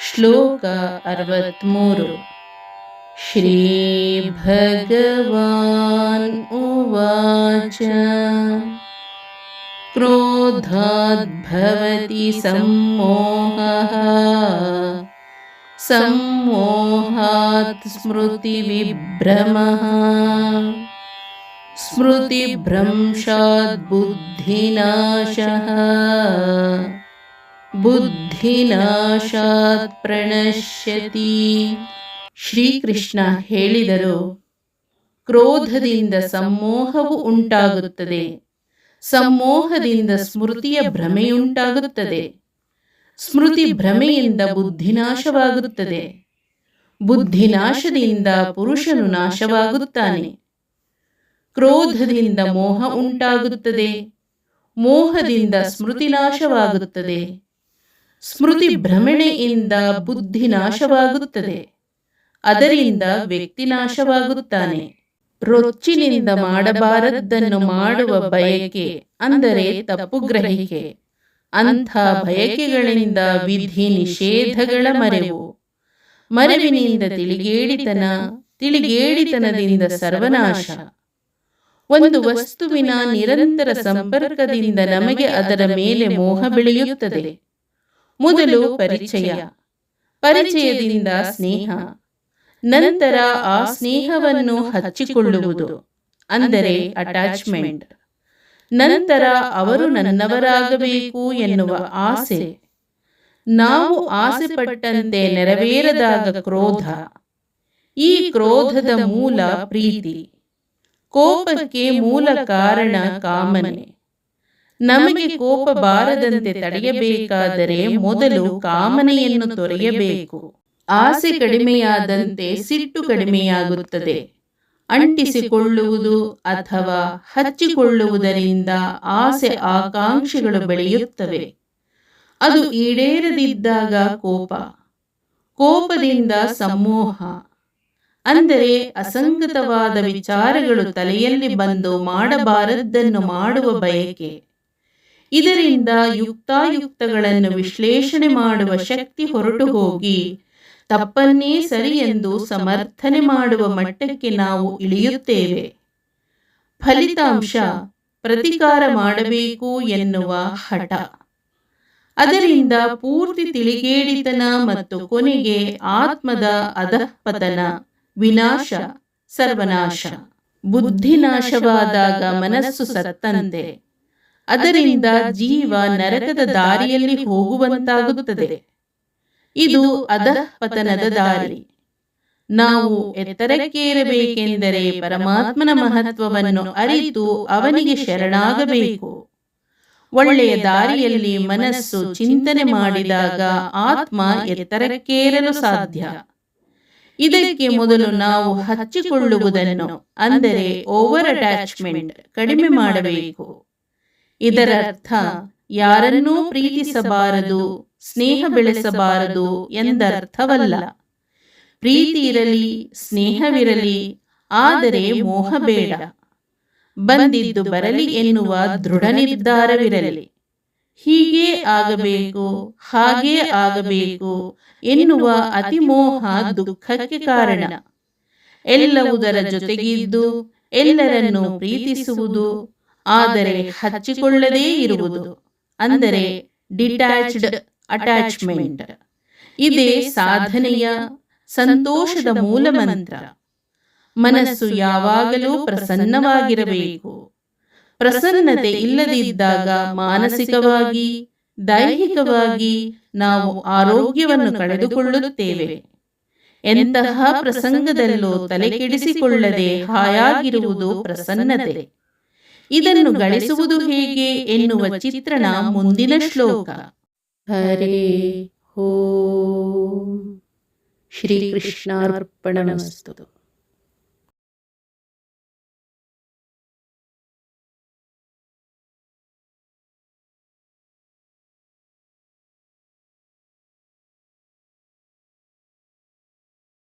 श्लोक अरवत्मूरु। श्रीभगवान् उवाच। क्रोधाद्भवति सम्मोहः। सम्मोहात् स्मृतिविभ्रमः। स्मृतिभ्रंशाद्बुद्धिनाशः। ಬುದ್ಧಿನಾಶಾತ್ ಪ್ರಣಶ್ಯತಿ. ಶ್ರೀಕೃಷ್ಣ ಹೇಳಿದರು, ಕ್ರೋಧದಿಂದ ಸಮ್ಮೋಹವು ಉಂಟಾಗುತ್ತದೆ. ಸಮ್ಮೋಹದಿಂದ ಸ್ಮೃತಿಯ ಭ್ರಮೆಯುಂಟಾಗುತ್ತದೆ. ಸ್ಮೃತಿ ಭ್ರಮೆಯಿಂದ ಬುದ್ಧಿನಾಶವಾಗುತ್ತದೆ. ಬುದ್ಧಿನಾಶದಿಂದ ಪುರುಷನು ನಾಶವಾಗುತ್ತಾನೆ. ಕ್ರೋಧದಿಂದ ಮೋಹ ಉಂಟಾಗುತ್ತದೆ. ಮೋಹದಿಂದ ಸ್ಮೃತಿ ನಾಶವಾಗುತ್ತದೆ. ಸ್ಮೃತಿ ಭ್ರಮಣೆಯಿಂದ ಬುದ್ಧಿ ನಾಶವಾಗುತ್ತದೆ. ಅದರಿಂದ ವ್ಯಕ್ತಿ ನಾಶವಾಗುತ್ತಾನೆ. ರೊಚ್ಚಿನಿಂದ ಮಾಡಬಾರದ್ದನ್ನು ಮಾಡುವ ಬಯಕೆ, ಅಂದರೆ ತಪ್ಪು ಗ್ರಹಿಕೆ. ಅಂಥ ಬಯಕೆಗಳಿಂದ ವಿಧಿ ನಿಷೇಧಗಳ ಮರೆವು. ಮರೆವಿನಿಂದ ತಿಳಿಗೇಡಿತನ, ತಿಳಿಗೇಡಿತನದಿಂದ ಸರ್ವನಾಶ. ಒಂದು ವಸ್ತುವಿನ ನಿರಂತರ ಸಂಪರ್ಕದಿಂದ ನಮಗೆ ಅದರ ಮೇಲೆ ಮೋಹ ಬೆಳೆಯುತ್ತದೆ. ಮೊದಲು ಪರಿಚಯ. ಪರಿಚಯದಿಂದ ಸ್ನೇಹ. ನಂತರ ಆ ಸ್ನೇಹವನ್ನು ಹಚ್ಚಿಕೊಳ್ಳುವುದು. ಅಂದರೆ ಅಟ್ಯಾಚ್ಮೆಂಟ್ ನಂತರ ಅವರು ನನ್ನವರಾಗಬೇಕು ಎನ್ನುವ ಆಸೆ. ನಾವು ಆಸೆ ಪಟ್ಟಂತೆ ನೆರವೇರದಾಗ ಕ್ರೋಧ. ಈ ಕ್ರೋಧದ ಮೂಲ ಪ್ರೀತಿ. ಕೋಪಕ್ಕೆ ಮೂಲ ಕಾರಣ ಕಾಮನೆ. ನಮಗೆ ಕೋಪ ಬಾರದಂತೆ ತಡೆಯಬೇಕಾದರೆ ಮೊದಲು ಕಾಮನೆಯನ್ನು ತೊರೆಯಬೇಕು. ಆಸೆ ಕಡಿಮೆಯಾದಂತೆ ಸಿಟ್ಟು ಕಡಿಮೆಯಾಗುತ್ತದೆ. ಅಂಟಿಸಿಕೊಳ್ಳುವುದು ಅಥವಾ ಹಚ್ಚಿಕೊಳ್ಳುವುದರಿಂದ ಆಸೆ ಆಕಾಂಕ್ಷೆಗಳು ಬೆಳೆಯುತ್ತವೆ. ಅದು ಈಡೇರದಿದ್ದಾಗ ಕೋಪ. ಕೋಪದಿಂದ ಸಮೂಹ. ಅಂದರೆ ಅಸಂಗತವಾದ ವಿಚಾರಗಳು ತಲೆಯಲ್ಲಿ ಬಂದು ಮಾಡಬಾರದ್ದನ್ನು ಮಾಡುವ ಬಯಕೆ. ಇದರಿಂದ ಯುಕ್ತಾಯುಕ್ತಗಳನ್ನು ವಿಶ್ಲೇಷಣೆ ಮಾಡುವ ಶಕ್ತಿ ಹೊರಟು ಹೋಗಿ ತಪ್ಪನ್ನೇ ಸರಿ ಎಂದು ಸಮರ್ಥನೆ ಮಾಡುವ ಮಟ್ಟಕ್ಕೆ ನಾವು ಇಳಿಯುತ್ತೇವೆ. ಫಲಿತಾಂಶ, ಪ್ರತಿಕಾರ ಮಾಡಬೇಕು ಎನ್ನುವ ಹಠ. ಅದರಿಂದ ಪೂರ್ತಿ ತಿಳಿಗೇಡಿತನ ಮತ್ತು ಕೊನೆಗೆ ಆತ್ಮದ ಅಧಃಪತನ, ವಿನಾಶ, ಸರ್ವನಾಶ. ಬುದ್ಧಿನಾಶವಾದಾಗ ಮನಸ್ಸು ಸತ್ತಂತೆ. ಅದರಿಂದ ಜೀವ ನರಕದ ದಾರಿಯಲ್ಲಿ ಹೋಗುವಂತಾಗುತ್ತದೆ. ಇದು ಅಧಃಪತನದ ದಾರಿ. ನಾವು ಎತ್ತರಕ್ಕೇರಬೇಕೆಂದರೆ ಪರಮಾತ್ಮನ ಮಹತ್ವವನ್ನು ಅರಿತು ಅವನಿಗೆ ಶರಣಾಗಬೇಕು. ಒಳ್ಳೆಯ ದಾರಿಯಲ್ಲಿ ಮನಸ್ಸು ಚಿಂತನೆ ಮಾಡಿದಾಗ ಆತ್ಮ ಎತ್ತರಕ್ಕೇರಲು ಸಾಧ್ಯ. ಇದಕ್ಕೆ ಮೊದಲು ನಾವು ಹಚ್ಚಿಕೊಳ್ಳುವುದನ್ನು ಅಂದರೆ ಓವರ್ ಅಟ್ಯಾಚ್ಮೆಂಟ್ ಕಡಿಮೆ ಮಾಡಬೇಕು. ಇದರ ಅರ್ಥ ಯಾರನ್ನೂ ಪ್ರೀತಿಸಬಾರದು, ಸ್ನೇಹ ಬೆಳೆಸಬಾರದು ಎಂದರ್ಥವಲ್ಲ. ಪ್ರೀತಿ ಇರಲಿ, ಸ್ನೇಹವಿರಲಿ, ಆದರೆ ಮೋಹ ಬೇಡ. ಬಂದಿದ್ದು ಬರಲಿ ಎನ್ನುವ ದೃಢ ನಿರ್ಧಾರವಿರಲಿ. ಹೀಗೆ ಆಗಬೇಕು, ಹಾಗೆ ಆಗಬೇಕು ಎನ್ನುವ ಅತಿಮೋಹ ದುಃಖಕ್ಕೆ ಕಾರಣ. ಎಲ್ಲವುದರ ಜೊತೆಗಿದ್ದು, ಎಲ್ಲರನ್ನು ಪ್ರೀತಿಸುವುದು ಆದರೆ ಹಚ್ಚಿಕೊಳ್ಳದೇ ಇರುವುದು. ಅಂದರೆ ಡಿಟ್ಯಾಚ್ಡ್ ಅಟ್ಯಾಚ್ಮೆಂಟ್. ಇದೇ ಸಾಧನೆಯ ಸಂತೋಷದ ಮೂಲ ಮಂತ್ರ. ಮನಸ್ಸು ಯಾವಾಗಲೂ ಪ್ರಸನ್ನವಾಗಿರಬೇಕು. ಪ್ರಸನ್ನತೆ ಇಲ್ಲದಿದ್ದಾಗ ಮಾನಸಿಕವಾಗಿ, ದೈಹಿಕವಾಗಿ ನಾವು ಆರೋಗ್ಯವನ್ನು ಕಳೆದುಕೊಳ್ಳುತ್ತೇವೆ. ಎಂತಹ ಪ್ರಸಂಗದಲ್ಲೂ ತಲೆಕೆಡಿಸಿಕೊಳ್ಳದೆ ಹಾಯಾಗಿರುವುದು ಪ್ರಸನ್ನತೆ. ಇದನ್ನು ಗಳಿಸುವುದು ಹೇಗೆ ಎನ್ನುವ ಚಿತ್ರಣ ಮುಂದಿನ ಶ್ಲೋಕ. ಹರೇ ಹೋ ಶ್ರೀಕೃಷ್ಣಾರ್ಪಣಮಸ್ತು